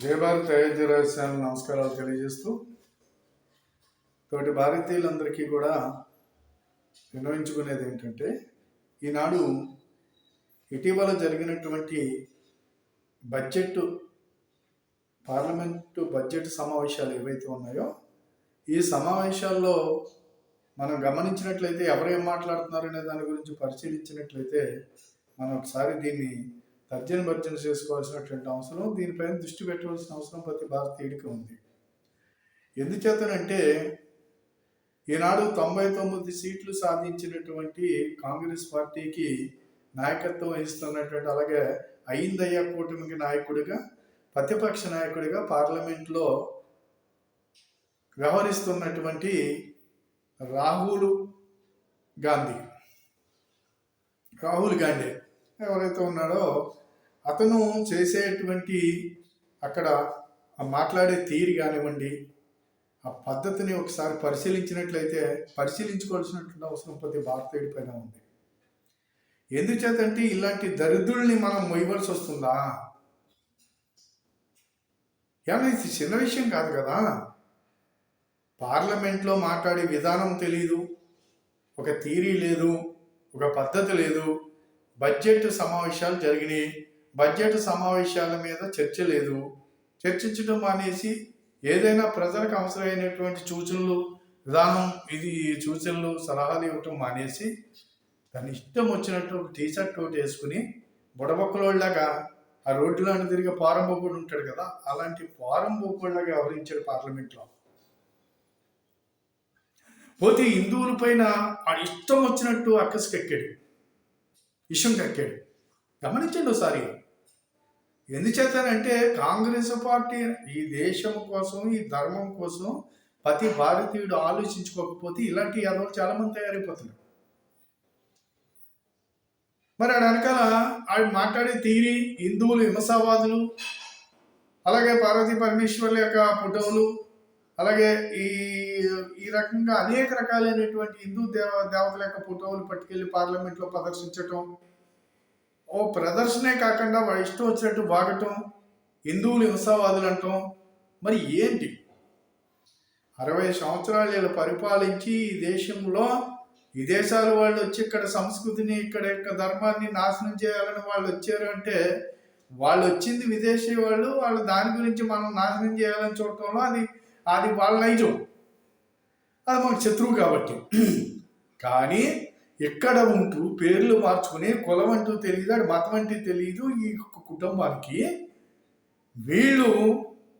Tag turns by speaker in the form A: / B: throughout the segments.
A: జయభారత్ అయోధ్య రహస్యాలు నమస్కారాలు తెలియజేస్తూ తోటి భారతీయులందరికీ కూడా వినవించుకునేది ఏంటంటే ఈనాడు ఇటీవల జరిగినటువంటి బడ్జెట్ పార్లమెంటు బడ్జెట్ సమావేశాలు ఏవైతే ఉన్నాయో ఈ సమావేశాల్లో మనం గమనించినట్లయితే ఎవరేం మాట్లాడుతున్నారు అనే దాని గురించి పరిశీలించినట్లయితే మనం ఒకసారి దీన్ని తర్జన భర్జన చేసుకోవాల్సినటువంటి అవసరం దీనిపైన దృష్టి పెట్టవలసిన అవసరం ప్రతి భారతీయుడికి ఉంది. ఎందుచేతనంటే ఈనాడు తొంభై తొమ్మిది సీట్లు సాధించినటువంటి కాంగ్రెస్ పార్టీకి నాయకత్వం వహిస్తున్నటువంటి అలాగే అయిందయ్య కూటమికి నాయకుడిగా ప్రతిపక్ష నాయకుడిగా పార్లమెంట్లో వ్యవహరిస్తున్నటువంటి రాహుల్ గాంధీ. రాహుల్ గాంధీ. ఎవరైతే ఉన్నాడో అతను చేసేటువంటి అక్కడ ఆ మాట్లాడే తీరు కానివ్వండి ఆ పద్ధతిని ఒకసారి పరిశీలించినట్లయితే పరిశీలించుకోవాల్సినటువంటి అవసరం ప్రతి భారతీయుడి పైన ఉంది. ఎందుచేతంటే ఇలాంటి దరిద్రుల్ని మనం మొయ్యవలసి వస్తుందా? ఏమన్నా ఇది చిన్న విషయం కాదు కదా. పార్లమెంట్లో మాట్లాడే విధానం తెలియదు ఒక థీరీ లేదు ఒక పద్ధతి లేదు బడ్జెట్ సమావేశాలు జరిగినాయి. బడ్జెట్ సమావేశాల మీద చర్చ లేదు. చర్చించడం మానేసి ఏదైనా ప్రజలకు అవసరమైనటువంటి సూచనలు విధానం ఇది సూచనలు సలహాలు ఇవ్వటం మానేసి తన ఇష్టం వచ్చినట్టు ఒక టీ షర్ట్ ఒకటి వేసుకుని బుడబొక్కలోళ్ళగా ఆ రోడ్డులోని తిరిగి పారంబోకుడు ఉంటాడు కదా అలాంటి పారంబోకుళ్ళగా వ్యవహరించాడు పార్లమెంట్లో. పోతే హిందువుల పైన ఆ ఇష్టం వచ్చినట్టు అక్కసికెక్కాడు విషయం కక్కాడు గమనించండి ఒకసారి. ఎందుచేతనంటే కాంగ్రెస్ పార్టీ ఈ దేశం కోసం ఈ ధర్మం కోసం ప్రతి భారతీయుడు ఆలోచించుకోకపోతే ఇలాంటి యాదవులు చాలామంది తయారైపోతున్నారు. మరి ఆడ వెనకాల ఆడు మాట్లాడే తీరి హిందువులు హింసావాదులు అలాగే పార్వతీ పరమేశ్వర్ల యొక్క ఫోటోలు అలాగే ఈ ఈ రకంగా అనేక రకాలైనటువంటి హిందూ దేవ దేవతల యొక్క ఫోటోలు పట్టుకెళ్ళి పార్లమెంట్లో ప్రదర్శించటం. ఓ ప్రదర్శనే కాకుండా వాళ్ళ ఇష్టం వచ్చినట్టు వాగటం హిందువులు హింసావాదులు అంటాం. మరి ఏంటి? అరవై సంవత్సరాలు ఇలా పరిపాలించి ఈ దేశంలో విదేశాలు వాళ్ళు వచ్చి ఇక్కడ సంస్కృతిని ఇక్కడ యొక్క ధర్మాన్ని నాశనం చేయాలని వాళ్ళు వచ్చారు అంటే వాళ్ళు వచ్చింది విదేశీ వాళ్ళు వాళ్ళు దాని గురించి మనం నాశనం చేయాలని చూడటంలో అది అది వాళ్ళ నైజం. అది మనకు శత్రువు కాబట్టి. కానీ ఎక్కడ ఉంటూ పేర్లు మార్చుకుని కులం అంటూ తెలియదు అది మతం అంటే తెలియదు ఈ కుటుంబానికి వీళ్ళు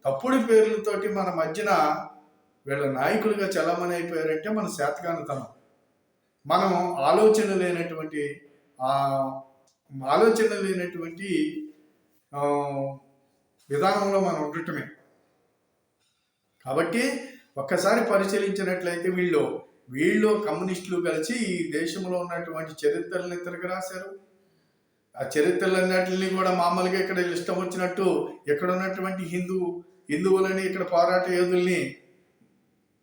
A: తప్పుడు పేర్లతోటి మన మధ్యన వీళ్ళ నాయకులుగా చలామణి అయిపోయారంటే మన శాతకానితనం మనం ఆలోచన లేనటువంటి ఆలోచన లేనటువంటి విధానంలో మనం ఉండటమే. కాబట్టి ఒక్కసారి పరిశీలించినట్లయితే వీళ్ళు వీళ్ళు కమ్యూనిస్టులు కలిసి ఈ దేశంలో ఉన్నటువంటి చరిత్రలను తిరగ రాశారు. ఆ చరిత్రలన్నిటిని కూడా మామూలుగా ఇక్కడ ఇష్టం వచ్చినట్టు ఇక్కడ ఉన్నటువంటి హిందూ హిందువులని ఇక్కడ పోరాట యోధుల్ని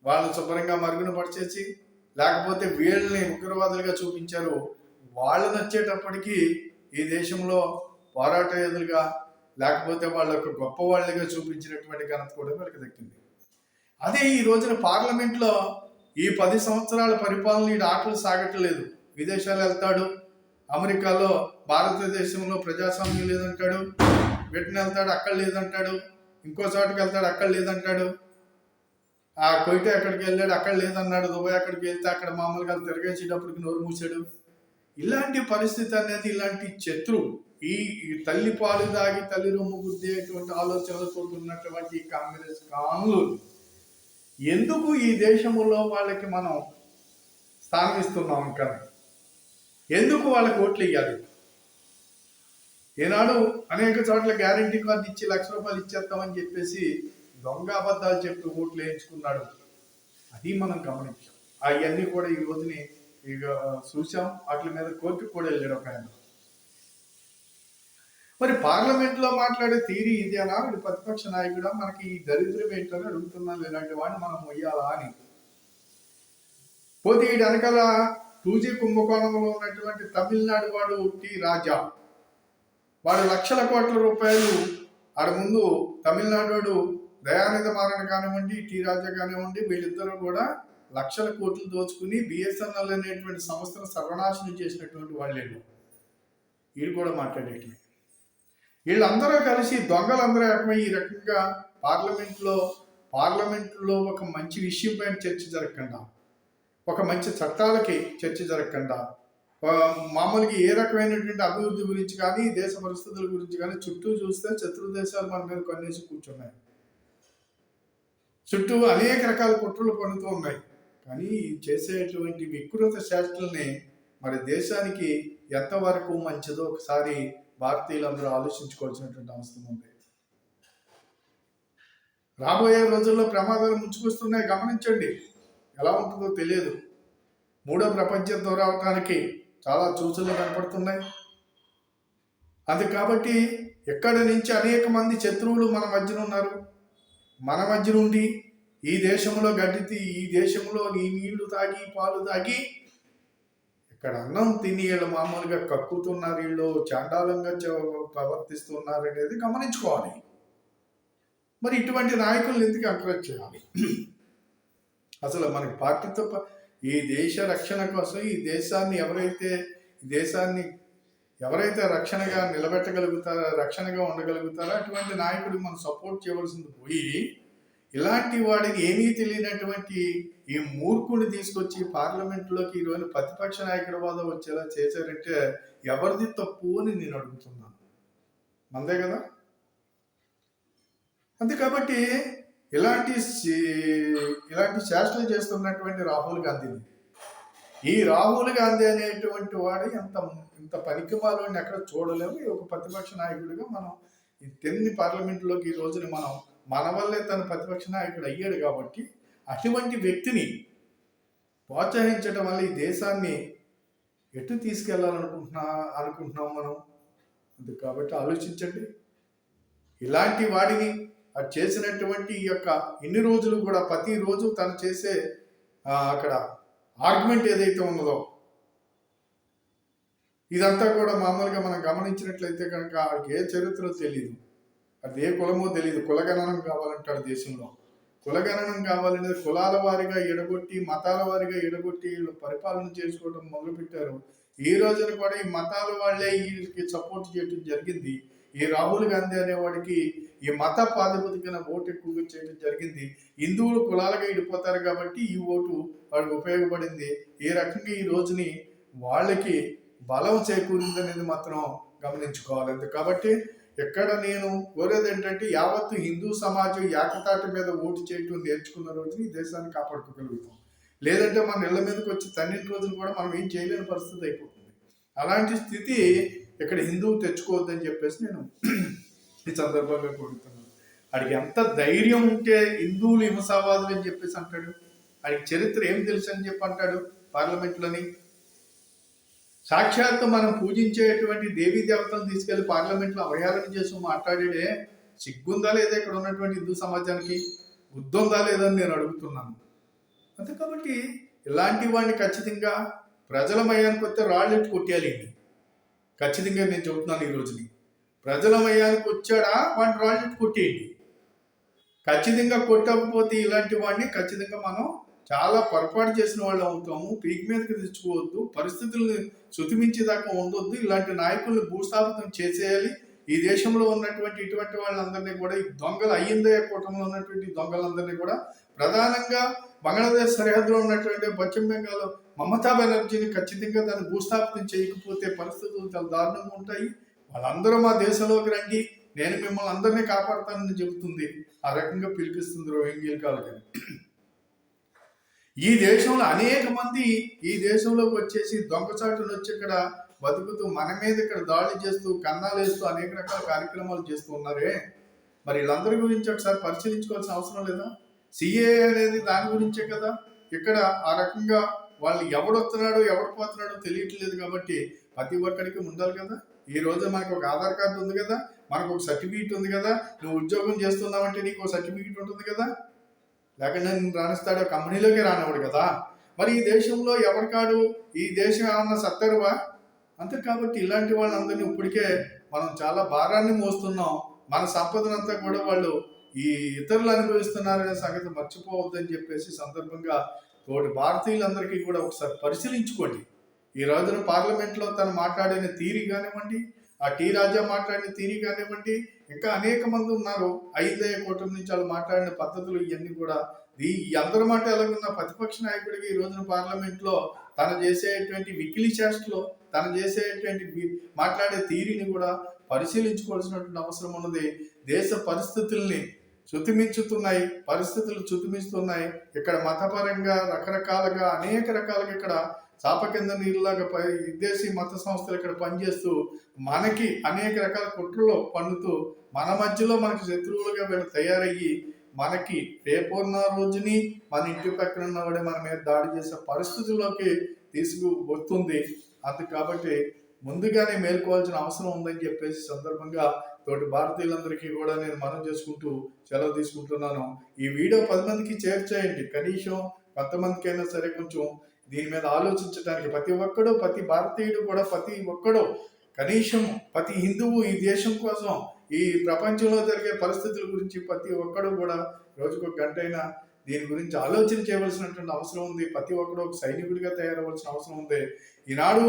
A: వాళ్ళు శుభ్రంగా మరుగునపడిచేసి లేకపోతే వీళ్ళని ఉగ్రవాదులుగా చూపించారు. వాళ్ళు నచ్చేటప్పటికి ఈ దేశంలో పోరాట యోధులుగా లేకపోతే వాళ్ళ యొక్క గొప్ప వాళ్ళుగా చూపించినటువంటి ఘనత కూడా వీళ్ళకి దక్కింది. అదే ఈ రోజున పార్లమెంట్లో ఈ పది సంవత్సరాల పరిపాలన ఈ ఆటలు సాగట్లేదు. విదేశాలు వెళ్తాడు. అమెరికాలో భారతదేశంలో ప్రజాస్వామ్యం లేదంటాడు. బ్రిటన్ వెళ్తాడు అక్కడ లేదంటాడు. ఇంకో చోటకి వెళ్తాడు అక్కడ లేదంటాడు. ఆ కొయిట ఎక్కడికి వెళ్ళాడు అక్కడ లేదన్నాడు. దుబాయ్ అక్కడికి వెళ్తే అక్కడ మామూలుగా తిరగేసేటప్పటికి నోరు మూసాడు ఇలాంటి పరిస్థితి అనేది ఇలాంటి శత్రు ఈ తల్లి పాలు దాగి తల్లి రొమ్ము గుద్దేటువంటి ఆలోచనలతో ఉన్నటువంటి ఈ కాంగ్రెస్ కానులు ఎందుకు ఈ దేశంలో వాళ్ళకి మనం స్థానం ఇస్తున్నాం ఇంకా? ఎందుకు వాళ్ళకి ఓట్లు ఇవ్వాలి ఏనాడు అనేక చోట్ల గ్యారంటీ కార్డు ఇచ్చి లక్ష రూపాయలు ఇచ్చేస్తామని చెప్పేసి దొంగ అబద్ధాలు చెప్పి ఓట్లు వేయించుకున్నాడు. అది మనం గమనించాం. అవన్నీ కూడా ఈ రోజుని ఇక చూసాం వాటి మీద కోర్టుకు కూడా వెళ్ళాడు ఒక ఆయన. మరి పార్లమెంట్లో మాట్లాడే తీరి ఇదేనా? వీడు ప్రతిపక్ష నాయకుడా? మనకి ఈ దరిద్రం ఏంటని అడుగుతున్నాను. ఇలాంటి వాడిని మనం మొయ్యాలా అని. పోతే ఈ వెనకాల టూజీ కుంభకోణంలో ఉన్నటువంటి తమిళనాడు వాడు టి రాజా. వాడు లక్షల కోట్ల రూపాయలు ఆడ ముందు తమిళనాడు దయానిధ మారణ కానివ్వండి టి రాజా కానివ్వండి వీళ్ళిద్దరూ కూడా లక్షల కోట్లు దోచుకుని బిఎస్ఎన్ఎల్ అనేటువంటి సంస్థను సర్వనాశనం చేసినటువంటి వాళ్ళేమో వీళ్ళు కూడా మాట్లాడేటి వీళ్ళందరూ కలిసి దొంగలందరూ ఏకమై ఈ రకంగా పార్లమెంట్లో పార్లమెంట్లో ఒక మంచి విషయం పైన చర్చ జరగకుండా ఒక మంచి చట్టాలకి చర్చ జరగకుండా మామూలుగా ఏ రకమైనటువంటి అభివృద్ధి గురించి కానీ దేశ పరిస్థితుల గురించి కానీ చుట్టూ చూస్తే శత్రు దేశాలు మన మీద కొనేసి కూర్చున్నాయి. చుట్టూ అనేక రకాల కుట్రలు పన్నుతూ ఉన్నాయి. కానీ చేసేటువంటి వికృత శాస్త్రాలని మరి దేశానికి ఎంతవరకు మంచిదో ఒకసారి భారతీయులందరూ ఆలోచించుకోవాల్సినటువంటి అవసరం ఉంది. రాబోయే రోజుల్లో ప్రమాదాలు ముంచుకొస్తున్నాయి. గమనించండి. ఎలా ఉంటుందో తెలియదు. మూడో ప్రపంచం దూరవటానికి చాలా సూచనలు కనపడుతున్నాయి. అది కాబట్టి ఎక్కడి నుంచి అనేక మంది శత్రువులు మన మధ్యన ఉన్నారు. మన మధ్య నుండి ఈ దేశంలో గడ్డి ఈ దేశంలో నీ నీళ్ళు తాగి పాలు తాగి ఇక్కడ అన్నం తిని వీళ్ళు మామూలుగా కక్కుతున్నారు వీళ్ళు చాండాలంగా చ- ప్రవర్తిస్తున్నారు అనేది గమనించుకోవాలి. మరి ఇటువంటి నాయకులను ఎందుకు ఎంకరేజ్ చేయాలి? అసలు మనకి పార్టీతో ఈ దేశ రక్షణ కోసం ఈ దేశాన్ని ఎవరైతే ఈ దేశాన్ని ఎవరైతే రక్షణగా నిలబెట్టగలుగుతారో రక్షణగా ఉండగలుగుతారో అటువంటి నాయకుడికి మనం సపోర్ట్ చేయవలసింది పోయి ఇలాంటి వాడికి ఏమీ తెలియనటువంటి ఈ మూర్ఖుని తీసుకొచ్చి పార్లమెంట్లోకి ఈరోజు ప్రతిపక్ష నాయకుడి వల్ల వచ్చేలా చేశారంటే ఎవరిది తప్పు అని నేను అడుగుతున్నాను. మందే కదా? అంతే కాబట్టి ఇలాంటి ఇలాంటి చేష్టలు చేస్తున్నటువంటి రాహుల్ గాంధీని ఈ రాహుల్ గాంధీ అనేటువంటి వాడు ఎంత ఇంత పనికిమాలని ఎక్కడ చూడలేము. ఈ ఒక ప్రతిపక్ష నాయకుడిగా మనం ఈ తెన్ని పార్లమెంట్లోకి ఈ రోజున మనం మన వల్లే తన ప్రతిపక్ష నాయకుడు అయ్యాడు కాబట్టి అటువంటి వ్యక్తిని ప్రోత్సహించడం వల్ల ఈ దేశాన్ని ఎటు తీసుకెళ్ళాలనుకుంటున్నా అనుకుంటున్నాం మనం? కాబట్టి ఆలోచించండి. ఇలాంటి వాడిని అది చేసినటువంటి ఈ యొక్క ఇన్ని రోజులు కూడా ప్రతిరోజు తను చేసే అక్కడ ఆర్గ్యుమెంట్ ఏదైతే ఉన్నదో ఇదంతా కూడా మామూలుగా మనం గమనించినట్లయితే కనుక ఆడికి ఏ చరిత్ర తెలియదు అది ఏ కులమో తెలియదు కులగణనం కావాలంటాడు దేశంలో. కులగణనం కావాలనేది కులాల వారిగా ఎడగొట్టి మతాల వారిగా ఎడగొట్టి వీళ్ళు పరిపాలన చేసుకోవడం మొదలుపెట్టారు. ఈ రోజున కూడా ఈ మతాల వాళ్ళే వీళ్ళకి సపోర్ట్ చేయడం జరిగింది. ఈ రాహుల్ గాంధీ అనేవాడికి ఈ మత ప్రాతిపదికన ఓటు ఎక్కువగా చేయడం జరిగింది. హిందువులు కులాలుగా ఇడిపోతారు కాబట్టి ఈ ఓటు వాడికి ఉపయోగపడింది. ఈ రకంగా ఈ రోజుని వాళ్ళకి బలం చేకూరింది అనేది మాత్రం గమనించుకోవాలి. కాబట్టి ఎక్కడ నేను కోరేది ఏంటంటే యావత్తు హిందూ సమాజం ఏకతాటి మీద ఓటు చేయటం నేర్చుకున్న రోజు ఈ దేశాన్ని కాపాడుకోగలుగుతాం. లేదంటే మన ఇళ్ళ మీదకి వచ్చి తన్నింటి రోజులు కూడా మనం ఏం చేయలేని పరిస్థితి అయిపోతుంది. అలాంటి స్థితి ఇక్కడ హిందువు తెచ్చుకోవద్దని చెప్పేసి నేను ఈ సందర్భంగా కోరుతున్నాను. వాడికి ఎంత ధైర్యం ఉంటే హిందువులు హింసావాదులు అని చెప్పేసి అంటాడు. వాడికి చరిత్ర ఏం తెలుసు అని చెప్పి అంటాడు. పార్లమెంట్లోని సాక్షాత్తు మనం పూజించేటువంటి దేవీ దేవతలను తీసుకెళ్ళి పార్లమెంట్లో అవహేళన చేస్తూ మాట్లాడాడే సిగ్గుందా లేదా ఇక్కడ ఉన్నటువంటి హిందూ సమాజానికి? బుద్ధుందా లేదని నేను అడుగుతున్నాను. అంతే కాబట్టి ఇలాంటి వాడిని ఖచ్చితంగా ప్రజల మయానికి వస్తే రాళ్ళెట్టు కొట్టేయాలి ఖచ్చితంగా నేను చెబుతున్నాను ఈ రోజుని. ప్రజల మయానికి వచ్చాడా? వాడిని రాళ్ళెట్టు కొట్టేయండి. ఖచ్చితంగా కొట్టకపోతే ఇలాంటి వాడిని ఖచ్చితంగా మనం చాలా పొరపాటు చేసిన వాళ్ళు అవుతాము. పీక్ మీదకి తెచ్చుకోవద్దు పరిస్థితులను శుతిమించేదాకా ఉండొద్దు. ఇలాంటి నాయకుల్ని భూస్థాపితం చేసేయాలి. ఈ దేశంలో ఉన్నటువంటి ఇటువంటి వాళ్ళందరినీ కూడా ఈ దొంగలు అయ్యిందయ్య కూటమిలో ఉన్నటువంటి దొంగలందరినీ కూడా ప్రధానంగా బంగ్లాదేశ్ సరిహద్దులో ఉన్నటువంటి పశ్చిమ బెంగాల్ మమతా బెనర్జీని ఖచ్చితంగా దాన్ని భూస్థాపితం చేయకపోతే పరిస్థితులు చాలా దారుణంగా ఉంటాయి. వాళ్ళందరూ మా దేశంలోకి రండి. నేను మిమ్మల్ని అందరినీ కాపాడుతానని చెబుతుంది. ఆ రకంగా పిలిపిస్తుంది రోహింగ్యులు కాదు ఈ దేశంలో అనేక మంది ఈ దేశంలోకి వచ్చేసి దొంగచాటులు వచ్చి ఇక్కడ బతుకుతూ మన మీద ఇక్కడ దాడి చేస్తూ కన్నాలు వేస్తూ అనేక రకాల కార్యక్రమాలు చేస్తూ ఉన్నారే. మరి వీళ్ళందరి గురించి ఒకసారి పరిశీలించుకోవాల్సిన అవసరం లేదా? సిఏ అనేది దాని గురించే కదా. ఇక్కడ ఆ రకంగా వాళ్ళు ఎవడు వస్తున్నాడో ఎవడు పోతున్నాడో తెలియట్లేదు కాబట్టి ప్రతి ఒక్కరికి ఉండాలి కదా. ఈ రోజు మనకు ఒక ఆధార్ కార్డు ఉంది కదా. మనకు ఒక సర్టిఫికేట్ ఉంది కదా. నువ్వు ఉద్యోగం చేస్తున్నావంటే నీకు ఒక సర్టిఫికేట్ ఉంటుంది కదా. లేకుండా నేను రాణిస్తాడు కంపెనీలోకి రానివాడు కదా. మరి ఈ దేశంలో ఎవరికాడు ఈ దేశం ఏమన్నా సత్తరువా? అంతే కాబట్టి ఇలాంటి వాళ్ళందరినీ ఇప్పటికే మనం చాలా భారాన్ని మోస్తున్నాం. మన సంపదనంతా కూడా వాళ్ళు ఈ ఇతరులు అనుభవిస్తున్నారనే సంగతి మర్చిపోవద్దని చెప్పేసి సందర్భంగా తోటి భారతీయులందరికీ కూడా ఒకసారి పరిశీలించుకోండి. ఈ రోజున పార్లమెంట్లో తను మాట్లాడిన తీరు కానివ్వండి ఆ టీ రాజా మాట్లాడిన తీరి కానివ్వండి ఇంకా అనేక మంది ఉన్నారు. ఐదయ కూటమి నుంచి వాళ్ళు మాట్లాడిన పద్ధతులు ఇవన్నీ కూడా. ఈ అందరి మాట ఎలాగున్న ప్రతిపక్ష నాయకుడికి ఈ రోజున పార్లమెంట్లో తను చేసేటువంటి వికిలి చేష్టలో తను చేసేటువంటి మాట్లాడే తీరిని కూడా పరిశీలించుకోవాల్సినటువంటి అవసరం ఉన్నది. దేశ పరిస్థితుల్ని చుతిమించుతున్నాయి పరిస్థితులు చుతిమిస్తున్నాయి. ఇక్కడ మతపరంగా రకరకాలుగా అనేక రకాలుగా ఇక్కడ చాప కింద నీళ్ళలాగా ప- విదేశీ మత సంస్థలు ఇక్కడ పనిచేస్తూ మనకి అనేక రకాల కుట్రలో పన్నుతూ మన మధ్యలో మనకి శత్రువులుగా వీళ్ళు తయారయ్యి మనకి రేపున్న రోజుని మన ఇంటి పక్కన ఉన్నవాడే మన మీద దాడి చేసే పరిస్థితుల్లోకి తీసుకు వస్తుంది. అది కాబట్టి ముందుగానే మేల్కోవాల్సిన అవసరం ఉందని చెప్పేసి సందర్భంగా తోటి భారతీయులందరికీ కూడా నేను మనం చేసుకుంటూ సెలవు తీసుకుంటున్నాను. ఈ వీడియో పది మందికి చేర్చేయండి కనీసం కొంతమందికైనా సరే కొంచెం దీని మీద ఆలోచించడానికి ప్రతి ఒక్కడు ప్రతి భారతీయుడు కూడా ప్రతి ఒక్కడు కనీసం ప్రతి హిందువు ఈ దేశం కోసం ఈ ప్రపంచంలో జరిగే పరిస్థితుల గురించి ప్రతి ఒక్కడు కూడా రోజుకు గంటైనా దీని గురించి ఆలోచన చేయవలసినటువంటి అవసరం ఉంది. ప్రతి ఒక్కడు ఒక సైనికుడిగా తయారవలసిన అవసరం ఉంది. ఈనాడు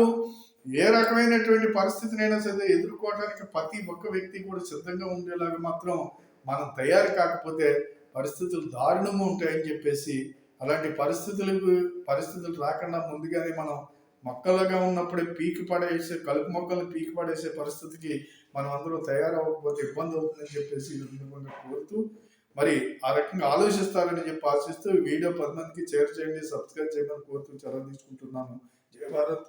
A: ఏ రకమైనటువంటి పరిస్థితినైనా సరే ఎదుర్కోవడానికి ప్రతి ఒక్క వ్యక్తి కూడా సిద్ధంగా ఉండేలాగా మాత్రం మనం తయారు కాకపోతే పరిస్థితులు దారుణము ఉంటాయని చెప్పేసి అలాంటి పరిస్థితులకు పరిస్థితులు రాకుండా ముందుగానే మనం మొక్కలుగా ఉన్నప్పుడే పీకి పడేసే కలుపు మొక్కలు పీకి పడేసే పరిస్థితికి మనం అందరూ తయారవ్వకపోతే ఇబ్బంది అవుతుందని చెప్పేసి ఈ సందర్భంగా కోరుతూ మరి ఆ రకంగా ఆలోచిస్తారని చెప్పి ఆశిస్తూ వీడియో పది మందికి షేర్ చేయండి సబ్స్క్రైబ్ చేయమని కోరుతూ చొరవ తీసుకుంటున్నాను. జయ భారత్.